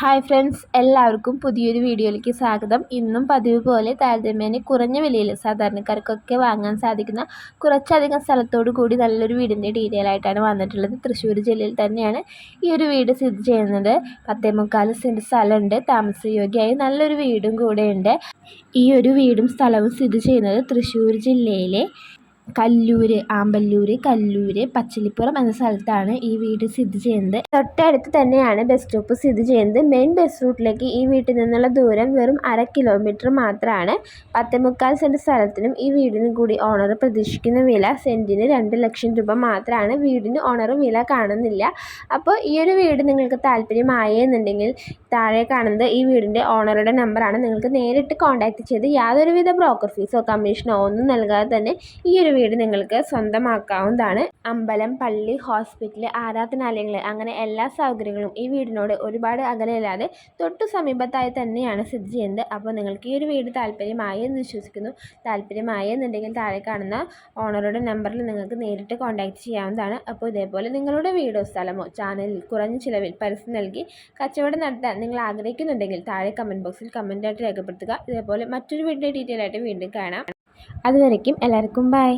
Hi friends എല്ലാവർക്കും പുതിയൊരു വീഡിയോയിലേക്ക് സ്വാഗതം. ഇന്നും പതിവ് പോലെ താരതമ്യേന കുറഞ്ഞ വിലയിൽ സാധാരണക്കാർക്കൊക്കെ വാങ്ങാൻ സാധിക്കുന്ന കുറച്ചധികം സ്ഥലത്തോടു കൂടി നല്ലൊരു വീടിന്റെ ഡീറ്റെയിൽ ആയിട്ടാണ് വന്നിട്ടുള്ളത്. തൃശ്ശൂർ ജില്ലയിൽ തന്നെയാണ് ഈ ഒരു വീട് സ്ഥിതി ചെയ്യുന്നത്. പത്തേ മുക്കാൽ സെന്റ് സ്ഥലമുണ്ട്. താമസയോഗ്യമായി നല്ലൊരു വീടും കൂടെയുണ്ട്. ഈ ഒരു വീടും സ്ഥലവും സ്ഥിതി ചെയ്യുന്നത് തൃശ്ശൂർ ജില്ലയിലെ കല്ലൂര് ആമ്പല്ലൂര് കല്ലൂര് പച്ചലിപ്പുറം എന്ന സ്ഥലത്താണ് ഈ വീട് സ്ഥിതി ചെയ്യുന്നത്. തൊട്ടടുത്ത് തന്നെയാണ് ബസ് സ്റ്റോപ്പ് സ്ഥിതി ചെയ്യുന്നത്. മെയിൻ ബസ് റൂട്ടിലേക്ക് ഈ വീട്ടിൽ നിന്നുള്ള ദൂരം വെറും അര കിലോമീറ്റർ മാത്രമാണ്. പത്തേമുക്കാൽ സെന്റ് സ്ഥലത്തിനും ഈ വീടിനും കൂടി ഓണർ പ്രതീക്ഷിക്കുന്ന വില സെന്റിന് രണ്ട് ലക്ഷം രൂപ മാത്രമാണ്. വീടിന് ഓണർ വില കാണുന്നില്ല. അപ്പോൾ ഈ ഒരു വീട് നിങ്ങൾക്ക് താല്പര്യമായെന്നുണ്ടെങ്കിൽ താഴെ കാണുന്നത് ഈ വീടിന്റെ ഓണറുടെ നമ്പറാണ് നിങ്ങൾക്ക് നേരിട്ട് കോൺടാക്റ്റ് ചെയ്ത് യാതൊരുവിധ ബ്രോക്കർ ഫീസോ കമ്മീഷനോ ഒന്നും നൽകാതെ തന്നെ ഈ ഒരു വീട് നിങ്ങൾക്ക് സ്വന്തമാക്കാവുന്നതാണ്. അമ്പലം പള്ളി ഹോസ്പിറ്റൽ ആരാധനാലയങ്ങൾ അങ്ങനെ എല്ലാ സൗകര്യങ്ങളും ഈ വീടിനോട് ഒരുപാട് അകലെയല്ലാതെ തൊട്ടു സമീപത്തായി തന്നെയാണ് സ്ഥിതി ചെയ്യുന്നത്. അപ്പോൾ നിങ്ങൾക്ക് ഈ ഒരു വീട് താല്പര്യമായി എന്ന് വിശ്വസിക്കുന്നു. താല്പര്യമായി എന്നുണ്ടെങ്കിൽ താഴെ കാണുന്ന ഓണറുടെ നമ്പറിൽ നിങ്ങൾക്ക് നേരിട്ട് കോൺടാക്റ്റ് ചെയ്യാവുന്നതാണ്. അപ്പോൾ ഇതേപോലെ നിങ്ങളുടെ വീടോ സ്ഥലമോ ചാനലിൽ കുറഞ്ഞ ചിലവിൽ പരസ്യം നൽകി കച്ചവടം നടത്താൻ നിങ്ങൾ ആഗ്രഹിക്കുന്നുണ്ടെങ്കിൽ താഴെ കമന്റ് ബോക്സിൽ കമന്റായിട്ട് രേഖപ്പെടുത്തുക. ഇതേപോലെ മറ്റൊരു വീടിന്റെ ഡീറ്റെയിൽ ആയിട്ട് വീണ്ടും കാണാം. അതുവരയ്ക്കും എല്ലാവർക്കും ബൈ